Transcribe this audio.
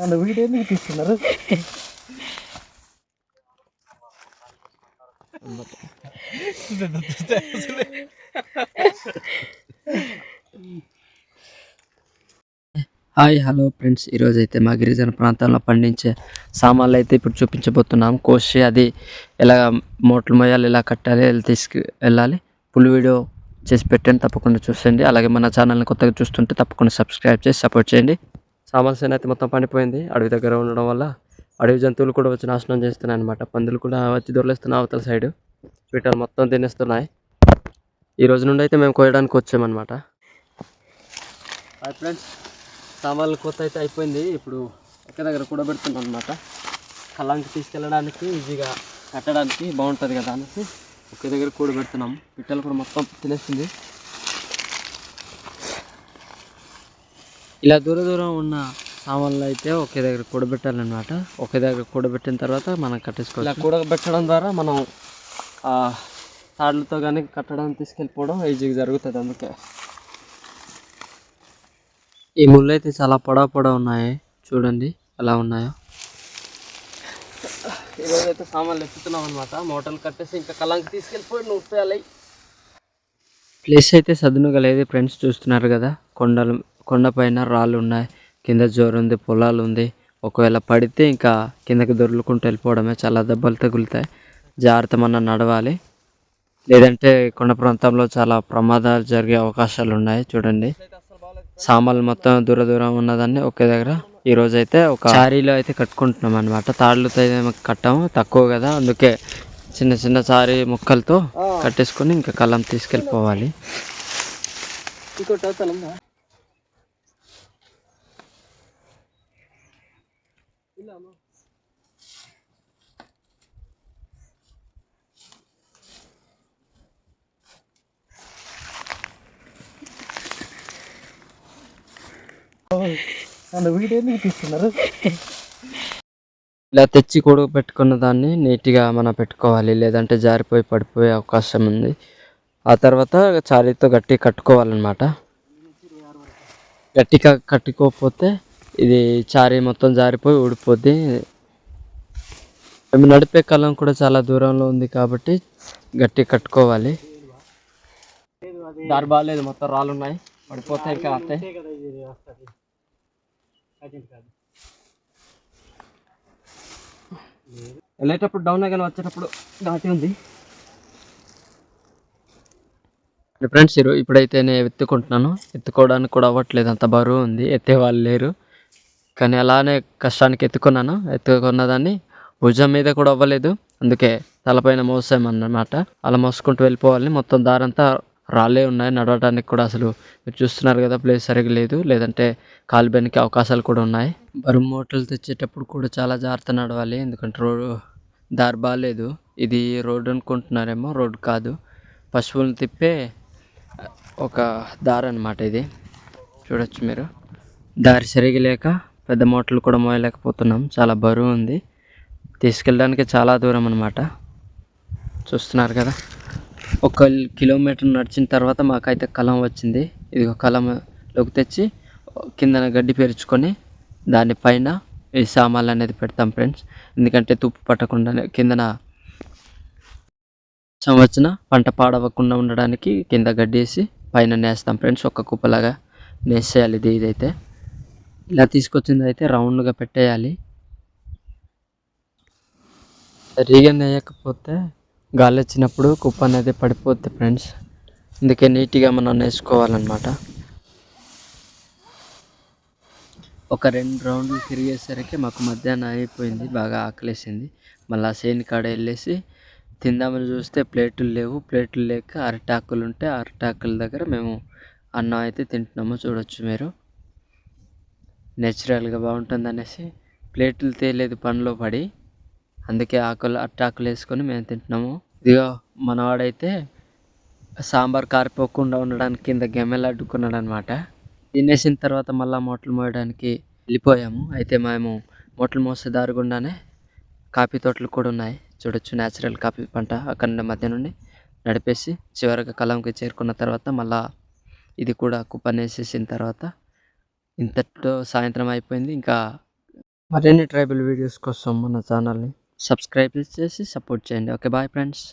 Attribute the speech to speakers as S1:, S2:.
S1: నన్ను వీడియో ఎందుకు తీస్తున్నారు?
S2: Hi hello friends. ఈరోజు అయితే మా గిరిజన ప్రాంతంలో పండించే సామాన్లు అయితే ఇప్పుడు చూపించబోతున్నాం. కోసి అది ఎలా మోట్లు మొయ్యాలి ఎలా కట్టాలి ఎలా తీసుకు వెళ్ళాలి ఫుల్ వీడియో చేసి పెట్టండి తప్పకుండా చూసండి అలాగే మన ఛానల్ని కొత్తగా చూస్తుంటే తప్పకుండా సబ్స్క్రైబ్ చేసి సపోర్ట్ చేయండి. సామాన్లు సేన అయితే మొత్తం పండిపోయింది. అడవి దగ్గర ఉండడం వల్ల అడవి జంతువులు కూడా వచ్చి నాశనం చేస్తున్నాయి అనమాట పందులు కూడా వచ్చి దొరలేస్తున్నాయి అవతల సైడ్ వీటలు మొత్తం తినేస్తున్నాయి. ఈ రోజు నుండి అయితే మేము కోయడానికి వచ్చామన్నమాట. ఫ్రెండ్స్ సామాన్లు కొత్త అయితే అయిపోయింది. ఇప్పుడు ఒకే దగ్గర కూడబెడుతున్నాం అనమాట కళ్ళంకి తీసుకెళ్ళడానికి ఈజీగా కట్టడానికి బాగుంటుంది కదా అనేసి ఒకే దగ్గర కూడబెడుతున్నాం పిట్టలు కూడా మొత్తం తినేస్తుంది. ఇలా దూర దూరం ఉన్న సామాన్లు అయితే ఒకే దగ్గర కూడబెట్టాలన్నమాట. ఒకే దగ్గర కూడబెట్టిన తర్వాత మనం కట్టేసుకోవాలి ఇలా కూడబెట్టడం ద్వారా మనం ఆ తాడులతో కానీ కట్టడానికి తీసుకెళ్ళిపోవడం ఈజీగా జరుగుతుంది అందుకే. ఈ ముళ్ళు అయితే చాలా పొడవు పొడవు ఉన్నాయి. చూడండి ఎలా ఉన్నాయో. ఈరోజు అయితే సామాన్లు ఎత్తుతున్నాం అనమాట మోటార్లు కట్టేసి ఇంకా కళ్ళంకి తీసుకెళ్ళిపోయి నువ్వు ప్లేస్ అయితే సదునుగా లేదు. ఫ్రెండ్స్ చూస్తున్నారు కదా కొండలు కొండపైన రాళ్ళు ఉన్నాయి కింద జోరు ఉంది పొలాలు ఉంది ఒకవేళ పడితే ఇంకా కిందకి దొర్లుకుంటూ వెళ్ళిపోవడమే చాలా దెబ్బలు తగులుతాయి. జాగ్రత్త మనం నడవాలి. లేదంటే కొండ ప్రాంతంలో చాలా ప్రమాదాలు జరిగే అవకాశాలు ఉన్నాయి చూడండి. సామాన్లు మొత్తం దూర దూరం ఉన్నదాన్ని ఒకే దగ్గర. ఈ రోజు అయితే ఒక చారీలో అయితే కట్టుకుంటున్నాం అనమాట తాళ్ళతో అయితే కట్టాము తక్కువ కదా. అందుకే చిన్న చిన్న చారీ ముక్కలతో కట్టేసుకొని ఇంకా కళ్ళం తీసుకెళ్ళిపోవాలి. ఇంకోటి అవుతానమ్మా
S1: నన్ను వీడియో ఎందుకు తీస్తున్నారు
S2: ఇలా తెచ్చి కూడా పెట్టుకున్న దాన్ని నీట్గా మనం పెట్టుకోవాలి. లేదంటే జారిపోయి పడిపోయే అవకాశం ఉంది. ఆ తర్వాత చారీతో గట్టి కట్టుకోవాలన్నమాట. గట్టిగా కట్టుకోకపోతే ఇది చారి మొత్తం జారిపోయి ఊడిపోద్ది. మేము నడిపే కాలం కూడా చాలా దూరంలో ఉంది కాబట్టి గట్టి కట్టుకోవాలి. దారి బాగాలేదు మొత్తం రాళ్ళు ఉన్నాయి. పడిపోతాయి ఇంకా అంతే. వెళ్ళేటప్పుడు డౌన్ కానీ వచ్చేటప్పుడు ఘాటి ఉంది. ఫ్రెండ్స్ ఇరు ఇప్పుడైతే నేను ఎత్తుకుంటున్నాను. ఎత్తుకోవడానికి కూడా అవ్వట్లేదు అంత బరువు ఉంది. ఎత్తే వాళ్ళు లేరు. కానీ అలానే కష్టానికి ఎత్తుకున్నాను ఎత్తుకున్న దాన్ని భుజం మీద కూడా అవ్వలేదు. అందుకే తలపైన మోసామన్నమాట అలా మోసుకుంటూ వెళ్ళిపోవాలి మొత్తం దారంతా రాళ్ళే ఉన్నాయి. నడవడానికి కూడా అసలు మీరు చూస్తున్నారు కదా ప్లేస్ సరిగ్గా లేదు. లేదంటే కాలు బెనికి అవకాశాలు కూడా ఉన్నాయి. బరువు మూటలు తెచ్చేటప్పుడు కూడా చాలా జాగ్రత్త నడవాలి. ఎందుకంటే రోడ్డు దారి బాగాలేదు ఇది రోడ్డు అనుకుంటున్నారేమో రోడ్డు కాదు. పశువులను తిప్పే ఒక దారి అనమాట ఇది. చూడొచ్చు మీరు. దారి సరిగా లేక పెద్ద మూటలు కూడా మోయలేకపోతున్నాం. చాలా బరువు ఉంది. తీసుకెళ్ళడానికి చాలా దూరం అనమాట చూస్తున్నారు కదా? ఒక కిలోమీటర్ నడిచిన తర్వాత మాకైతే కలం వచ్చింది. ఇది ఒక కలంలోకి తెచ్చి కిందన గడ్డి పేర్చుకొని దానిపైన ఈ సామాన్లు అనేది పెడతాం ఫ్రెండ్స్. ఎందుకంటే తుప్పు పట్టకుండా కిందన సంవత్సరం పంట పాడవకుండా ఉండడానికి కింద గడ్డి వేసి పైన నేస్తాం ఫ్రెండ్స్. ఒక కుప్పలాగా నేసేయాలి ఇది ఇదైతే. ఇలా తీసుకొచ్చింది అయితే రౌండ్గా పెట్టేయాలి. రీగన్ వేయకపోతే గాలి వచ్చినప్పుడు కుప్ప అనేది పడిపోద్ది ఫ్రెండ్స్. అందుకే నీట్గా మనం వేసుకోవాలన్నమాట ఒక రెండు రౌండ్లు తిరిగేసరికి మాకు మధ్యాహ్నం అయిపోయింది బాగా ఆకలేసింది. మళ్ళీ సేని కాడ వెళ్ళేసి తిందామని చూస్తే ప్లేట్లు లేవు. ప్లేట్లు లేక అరటాకులు ఉంటే అరటాకుల దగ్గర మేము అన్నం అయితే తింటున్నాము చూడొచ్చు మీరు. నేచురల్గా బాగుంటుంది అనేసి ప్లేట్లు తేలేదు పనిలో పడి. అందుకే ఆకులు అట్టాకులు వేసుకొని మేము తింటున్నాము. ఇదిగో మనవాడైతే సాంబార్ కారిపోకుండా ఉండడానికి కింద గెమ్మెలు అడ్డుకున్నాడు అనమాట తినేసిన తర్వాత మళ్ళీ మూటలు మోయడానికి వెళ్ళిపోయాము. అయితే మేము మూటలు మోసే దారి గుండానే కాఫీ తోటలు కూడా ఉన్నాయి. చూడొచ్చు న్యాచురల్ కాఫీ పంట అక్కడ మధ్య నుండి నడిపేసి చివరిగా కలంకి చేరుకున్న తర్వాత మళ్ళీ ఇది కూడా కుప్పనేసేసిన తర్వాత ఇంతటితో సాయంత్రం అయిపోయింది. ఇంకా మరిన్ని ట్రైబల్ వీడియోస్ కోసం మన ఛానల్ని సబ్స్క్రైబ్ చేసి సపోర్ట్ చేయండి. Okay bye friends.